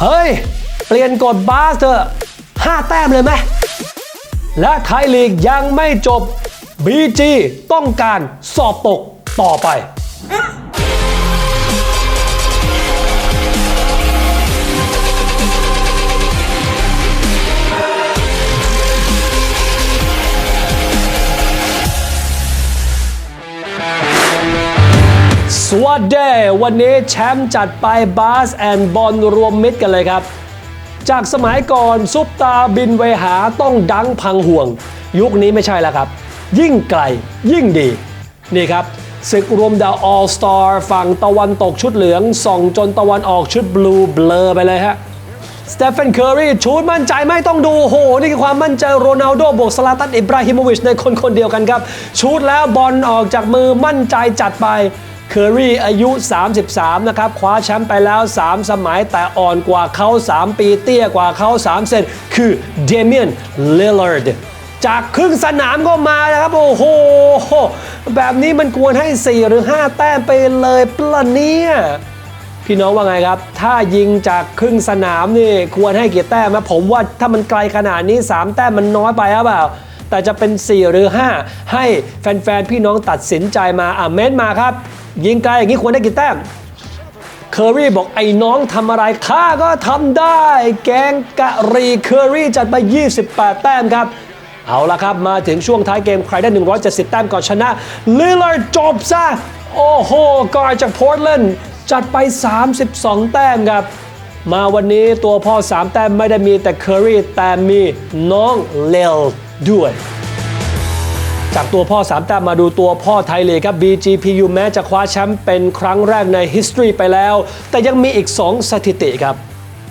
เฮ้ย เปลี่ยนกฎบาสเถอะห้าแต้มเลยไหมและไทยลีกยังไม่จบ BG ต้องการสอบตกต่อไป วัสดีวันนี้แชมป์จัดไปบาสแอนบอลรวมมิตรกันเลยครับ จากสมัยก่อนซุปตาบินไปหาต้องดังพังห่วง ยุคนี้ไม่ใช่แล้วครับ ยิ่งไกลยิ่งดี นี่ครับศึกรวมดาวออลสตาร์ฝั่งตะวันตกชุดเหลือง ส่องจนตะวันออกชุดบลูเบลอไปเลยฮะสเตฟ a นเคอรีชูดมั่นใจไม่ต้องดูโห นี่คือความมั่นใจโรนัลโดบวกสลาตันอิบราฮิโมวิชในคนคนเดียวกันครับ ชูดแล้วบอลออกจากมือมั่นใจจัดไป เคอรี่อายุ 33 นะครับ คว้าแชมป์ไปแล้ว 3 สมัยแต่อ่อนกว่าเขา 3 ปีเตี้ยกว่าเขา 3 เซนคือเดเมียนลิลลาร์ดจากครึ่งสนามก็มานะครับ โอ้โห แบบนี้มันควรให้ 4 หรือ 5 แต้มไปเลยปะเนี่ยพี่น้องว่าไงครับ ถ้ายิงจากครึ่งสนามนี่ควรให้กี่แต้มนะผมว่าถ้ามันไกลขนาดนี้ 3 แต้มมันน้อยไปหรือเปล่า แต่จะเป็น 4 หรือ 5 ให้แฟนๆ พี่น้องตัดสินใจมาอะเม้นมาครับ ยิงไกลอย่างนี้ควรได้กี่แต้มเคอรี่บอกไอ้น้องทำอะไรข้าก็ทำได้ แกงกะรีเคอรี่จัดไป 28 แต้มครับ เอาละครับมาถึงช่วงท้ายเกมใครได้ 170 แต้มก่อนชนะลิล l าร์จบซะโอ้โหกอร์จากพอร์ตแลนด์จัดไป 32 แต้มครับ มาวันนี้ตัวพ่อ 3 แต้มไม่ได้มีแต่เคอรี่แต่มีน้องเลลด้วย จากตัวพ่อ 3 แต้มมาดูตัวพ่อไทยเลยครับ BGPU แม้จะคว้าแชมป์เป็นครั้งแรกใน history ไปแล้ว แต่ยังมีอีก 2 สถิติครับ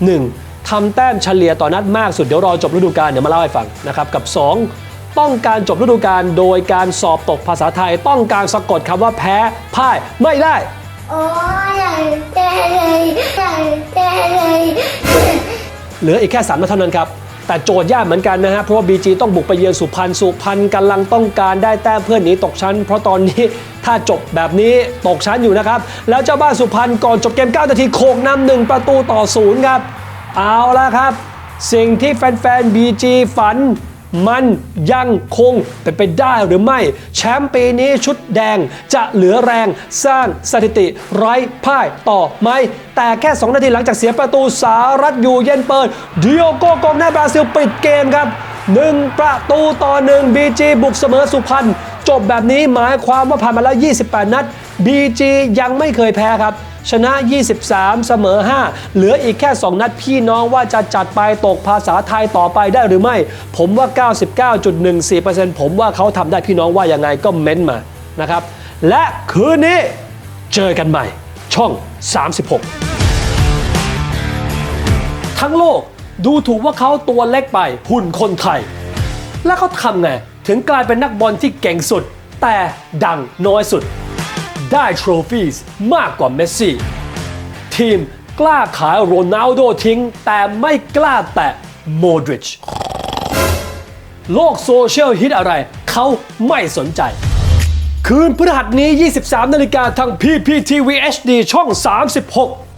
1. ทำแต้มเฉลี่ยต่อนัดมากสุดเดี๋ยวรอจบฤดูกาลเดี๋ยวมาเล่าให้ฟังนะครับกับ 2. ต้องการจบฤดูกาลโดยการสอบตกภาษาไทยต้องการสะกดคำว่าแพ้พ่ายไม่ได้โอ้ยอยากเต้เลยอยากเต้เลยเหลืออีกแค่3นัดเท่านั้นครับ แต่โจทย์ยากเหมือนกันนะฮะเพราะว่าบีจีต้องบุกไปเยือนสุพรรณสุพรรณกำลังต้องการได้แต้มเพื่อนหนีตกชั้น เพราะตอนนี้ถ้าจบแบบนี้ตกชั้นอยู่นะครับ แล้วเจ้าบ้านสุพรรณก่อนจบเกม9นาทีโขกนำหนึ่งประตูต่อศูนย์ครับ เอาละครับ สิ่งที่แฟนๆ BG ฝัน มันยังคงเป็นไปได้หรือไม่ แชมป์ปีนี้ชุดแดงจะเหลือแรงสร้างสถิติไร้พ่ายต่อไหม แต่แค่ 2 นาทีหลังจากเสียประตูสารัฐอยู่เย็นเปิดดิโอโกกองหน้าบราซิลปิดเกมครับ1ประตูต่อ1 BG บุกเสมอสุพรรณจบแบบนี้หมายความว่าผ่านมาแล้ว 28 นัด BG ยังไม่เคยแพ้ครับ ชนะ 23 เสมอ 5 เหลืออีกแค่ 2 นัดพี่น้องว่าจะจัดไปตกภาษาไทยต่อไปได้หรือไม่ ผมว่า 99.14%ผมว่าเขาทำได้พี่น้องว่ายังไงก็เม้นมานะครับ และคืนนี้เจอกันใหม่ ช่อง 36 ทั้งโลกดูถูกว่าเขาตัวเล็กไปหุ่นคนไทย แล้วเขาทำไง ถึงกลายเป็นนักบอลที่เก่งสุด แต่ดังน้อยสุด ได้โทรฟีสมากกว่าเมสซี่ ทีมกล้าขายโรนัลโดทิ้ง แต่ไม่กล้าแตะโมดริช โลกโซเชียลฮิตอะไร เขาไม่สนใจ คืนพฤหัสนี้ 23 นาฬิกาทาง PPTV HD ช่อง 36